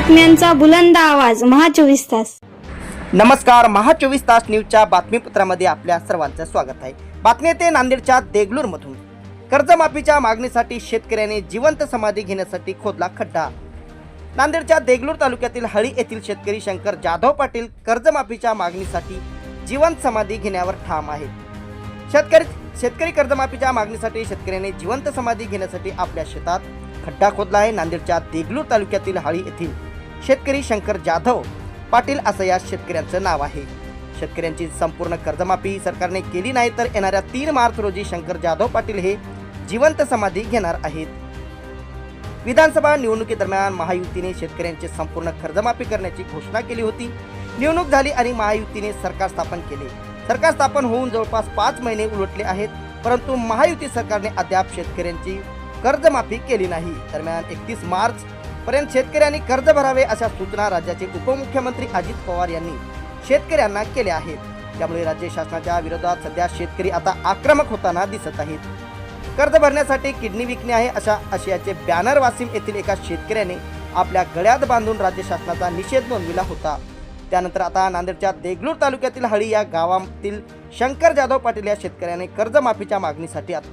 बातम्यांचा बुलंद आवाज महा चोवीस तास. नमस्कार महा चोवीस तास न्यूजच्या बातमीपत्रामध्ये आपल्या सर्वांचं स्वागत आहे. बातमी येते नांदेडच्या देगलूरमधून. कर्जमाफीच्या मागणीसाठी शेतकऱ्याने जिवंत समाधी घेण्यासाठी खोदला खड्डा. नांदेडच्या देगलूर तालुक्यातील हळी येथील शेतकरी शंकर जाधव पाटील कर्जमाफीच्या मागणीसाठी जिवंत समाधी घेण्यावर ठाम आहेत. शेतकरी शेतकरी कर्जमाफीच्या मागणीसाठी शेतकऱ्याने जिवंत समाधी घेण्यासाठी आपल्या शेतात खड्डा खोदला आहे. नांदेडच्या देगलूर तालुक्यातील हळी येथील शेतकरी शंकर जाधव पाटील असं या शेतकऱ्यांचं नाव आहे. शेतकऱ्यांची संपूर्ण कर्जमाफी सरकारने केली नाही तर येणाऱ्या तीन मार्च रोजी शंकर जाधव पाटील हे जिवंत समाधी घेणार आहेत. विधानसभा निवडणुकीदरम्यान महायुतीने शेतकऱ्यांची संपूर्ण कर्जमाफी करण्याची घोषणा केली होती. निवडणूक झाली आणि महायुतीने सरकार स्थापन केले. सरकार स्थापन होऊन जवळपास पाच महिने उलटले आहेत परंतु महायुती सरकारने अद्याप शेतकऱ्यांची कर्जमाफी केली नाही. दरम्यान एकतीस मार्च पर्यंत शेतकऱ्यांनी कर्ज भरावे अशा सूचना राज्याचे उपमुख्यमंत्री अजित पवार यांनी शेतकऱ्यांना केल्या आहेत. त्यामुळे राज्य शासनाच्या विरोधात सध्या शेतकरी आता आक्रमक होताना दिसत आहेत. कर्ज भरण्यासाठी किडनी विकणे आहे अशा आशयाचे बॅनर वासिम येथील एका शेतकऱ्याने आपल्या गळ्यात बांधून राज्य शासनाचा निषेध नोंदविला होता. त्यानंतर आता नांदेडच्या देगलूर तालुक्यातील हळी या गावातील शंकर जाधव पाटील या शेतकऱ्याने कर्जमाफीच्या मागणीसाठी आत-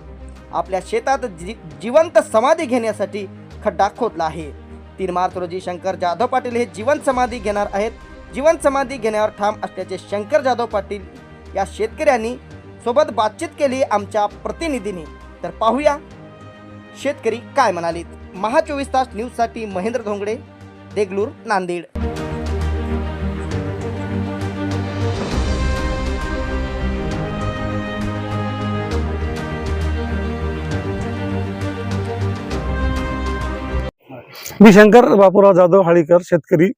आपल्या शेतात जी जिवंत समाधी घेण्यासाठी खड्डा खोदला आहे. तीन मार्च रोजी शंकर जाधव पाटील हे जीवन समाधी घेणार आहेत. जीवन समाधी घेण्यावर ठाम असल्याचे शंकर जाधव पाटील या शेतकऱ्यांनी सोबत बातचीत केली आमच्या प्रतिनिधीने. तर पाहूया शेतकरी काय म्हणालेत. महा चोवीस तास न्यूजसाठी महेंद्र धोंगडे देगलूर नांदेड. मी शंकर बापूराव जाधव हाळीकर शेतकरी.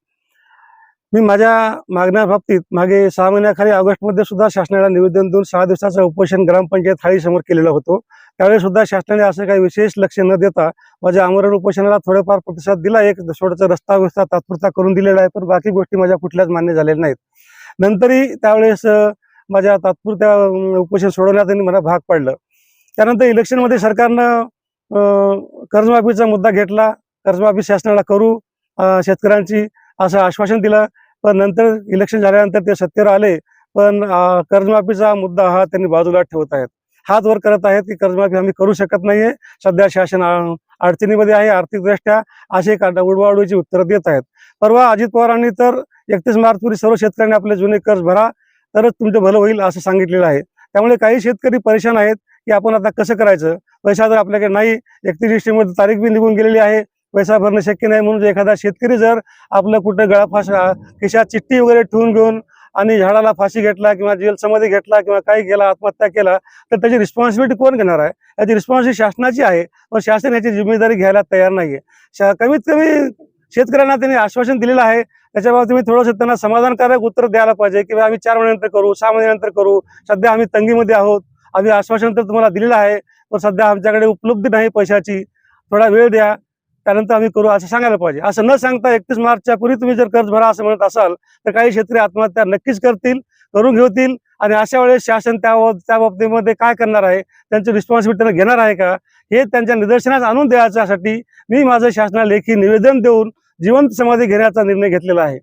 मी माझ्या मागण्या बाबतीत मागे सहा महिन्याखाली ऑगस्टमध्ये सुद्धा शासनाला निवेदन देऊन सहा दिवसाचं उपोषण ग्रामपंचायत हाळीसमोर केलेलं होतो. त्यावेळी सुद्धा शासनाने असं काही विशेष लक्ष न देता माझ्या आमरण उपोषणाला थोडेफार प्रतिसाद दिला. एक थोडासा रस्ता व्यवस्था तात्पुरता करून दिलेला आहे पण बाकी गोष्टी माझ्या कुठल्याच मान्य झालेल्या नाहीत. नंतरही त्यावेळेस माझ्या तात्पुरत्या उपोषण सोडवण्यात त्यांनी मला भाग पाडलं. त्यानंतर इलेक्शनमध्ये सरकारनं कर्जमाफीचा मुद्दा घेतला. कर्जमाफी शासनाला करू अं, शेतकऱ्यांची असं आश्वासन दिलं. पण नंतर इलेक्शन झाल्यानंतर ते सत्तेवर आले. पण कर्जमाफीचा मुद्दा हा त्यांनी बाजूला ठेवत आहेत. हात वर करत आहेत की कर्जमाफी आम्ही करू शकत नाहीये. सध्या शासन अडचणीमध्ये आहे आर्थिकदृष्ट्या असे काटा उडवाउडवीची उत्तरं देत आहेत. परवा अजित पवारांनी तर एकतीस मार्चपूर्वी सर्व शेतकऱ्यांनी आपले जुने कर्ज भरा तरच तुमचं भलं होईल असं सांगितलेलं आहे. त्यामुळे काही शेतकरी परेशान आहेत की आपण आता कसं करायचं? पैसा जर आपल्याकडे नाही एकतीस डिसेंबर तारीख बी निघून गेलेली आहे. पैसा भरणं शक्य नाही म्हणून एखादा शेतकरी जर आपलं कुठं गळा फास खिशात चिठ्ठी वगैरे ठेवून घेऊन आणि झाडाला फाशी घेतला किंवा जेल समाधी घेतला किंवा काही केला आत्महत्या केला तर त्याची रिस्पॉन्सिबिलिटी कोण घेणार आहे? याची रिस्पॉन्सिबिलिटी शासनाची आहे पण शासन याची जिम्मेदारी घ्यायला तयार नाहीये. शा- कमीत कमी शेतकऱ्यांना त्यांनी आश्वासन दिलेलं आहे. त्याच्याबाबत तुम्ही थोडंसं त्यांना समाधानकारक उत्तर द्यायला पाहिजे किंवा आम्ही चार महिन्यानंतर करू सहा महिन्यानंतर करू. सध्या आम्ही तंगीमध्ये आहोत. आम्ही आश्वासन तर तुम्हाला दिलेलं आहे पण सध्या आमच्याकडे उपलब्ध नाही पैशाची. थोडा वेळ द्या. त्यानंतर आम्ही करू असं सांगायला पाहिजे. असं न सांगता एकतीस मार्चच्या पूर्वी तुम्ही जर कर्ज भरा असं म्हणत असाल तर काही शेतकरी आत्महत्या नक्कीच करतील करून घेतील आणि अशा वेळेस शासन त्या त्या बाबतीमध्ये काय करणार आहे? त्यांची रिस्पॉन्सिबिलिटी त्यांना घेणार आहे का? हे त्यांच्या निदर्शनास आणून द्यायच्यासाठी मी माझं शासनाला लेखी निवेदन देऊन जिवंत समाधी घेण्याचा निर्णय घेतलेला आहे.